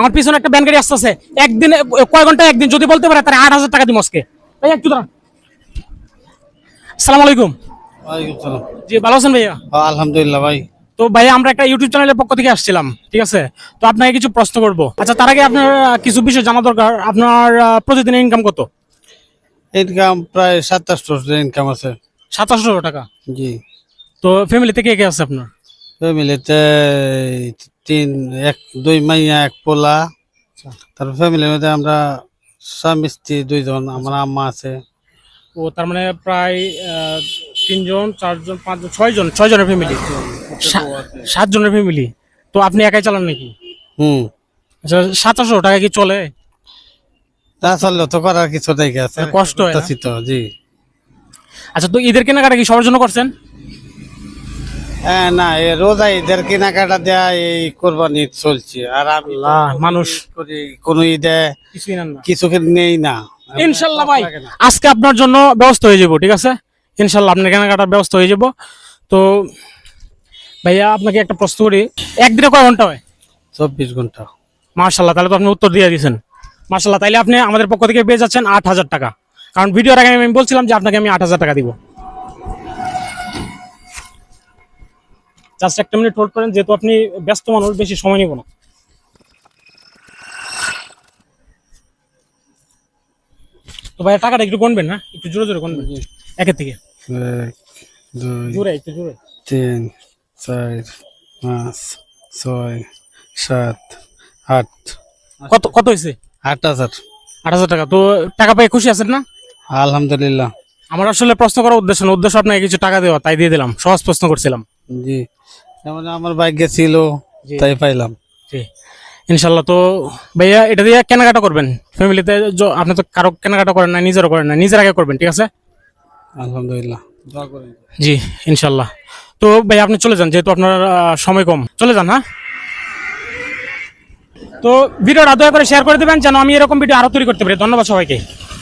আমার পিছনে একটা ব্যান গাড়ি আসতেছে। একদিন কয় ঘণ্টা একদিন? যদি বলতে পারে তাহলে আট হাজার টাকা আজকে। ভাই একটু দাঁড়ান। আসসালামু আলাইকুম। জি ভালো আছেন ভাইয়া? হ্যাঁ, আলহামদুলিল্লাহ ভাই। তো ভাই আমরা একটা ইউটিউব চ্যানেলের পক্ষ থেকে আসছিলাম ঠিক আছে? তো আপনাকে কিছু প্রশ্ন করব। আচ্ছা তার আগে আপনার কিছু বিষয় জানা দরকার। আপনার প্রতিদিন ইনকাম কত? ইনকাম প্রায় সাতাশশো ইনকাম আছে। সাতাশশো টাকা? জি। তো ফ্যামিলিতে কে কে আছে আপনার? ফ্যামিলিতে তিন এক দুই মাইয়া এক পোলা। তারপর ফ্যামিলির মধ্যে আমরা স্বামী স্ত্রী দুইজন আমার আম্মা আছে। ও তার মানে প্রায় আহ, তিনজন চারজন পাঁচজন ছয়জন ছয়জনের ফ্যামিলি সাত জনের ফ্যামিলি তো আপনি একাই চালান নাকি? হুম। আচ্ছা সাতাশশো টাকা কি চলে? তা চললে তো করার কিছু আছে। কষ্ট হয় না? তো জি। আচ্ছা তো ঈদের কেনাকাটা কি সবার জন্য করছেন? না রোজা ঈদের কেনাকাটা দেয়া এই কোরবানি চলছে। আর আমি মানুষ কোনো ঈদে কিছু নেই না। ইনশাল্লাহ ভাই আজকে আপনার জন্য ব্যবস্থা হয়ে যাব ঠিক আছে? ইনশাল্লাহ আপনার কেনাকাটার ব্যবস্থা হয়ে যাব। তো ভাইয়া আপনাকে একটা প্রশ্ন করি একদিনে কয় ঘণ্টা হয়? চব্বিশ ঘণ্টা। মার্শাল্লাহ তাহলে তো আপনি উত্তর দিয়ে দিয়েছেন। মার্শাল্লাহ তাইলে আপনি আমাদের পক্ষ থেকে পেয়ে যাচ্ছেন আট হাজার টাকা। কারণ ভিডিওর আগে আমি বলছিলাম যে আপনাকে আমি আট হাজার টাকা দিব। জাস্ট একটা মিনিট হোল্ড করেন যেহেতু আপনি ব্যস্ত মানুষ বেশি সময় নিব না। তো ভাই টাকাটা একটু গুনবেন না? একটু জোরে জোরে গুনবেন। একের থেকে? জোরে একটু জোরে। তিন চার পাঁচ ছয় সাত আট। কত কত হয়েছে? আট হাজার। আট হাজার টাকা। তো টাকা পেয়ে খুশি আছেন না? আলহামদুলিল্লাহ। আমার আসলে প্রশ্ন করার উদ্দেশ্য না উদ্দেশ্য আপনাকে কিছু টাকা দেওয়া তাই দিয়ে দিলাম। সহজ প্রশ্ন করছিলাম। জি। যেমন আমার ভাগ্যে ছিল তাই পাইলাম। জি। ইনশাল্লাহ তো ভাইয়া এটা দিয়ে কেনাকাটা করবেন? ফ্যামিলিতে আপনি তো কারও কেনাকাটা করেন না নিজেরও করেন না নিজের আগে করবেন ঠিক আছে? আলহামদুলিল্লাহ। দোয়া করেন। জি ইনশাল্লাহ তো ভাই আপনি চলে যান যেহেতু আপনার আহ, সময় কম। চলে যান হ্যাঁ? তো ভিডিওটা দয়া করে শেয়ার করে দেবেন যেন আমি এরকম ভিডিও আরও তৈরি করতে পারি। ধন্যবাদ সবাইকে।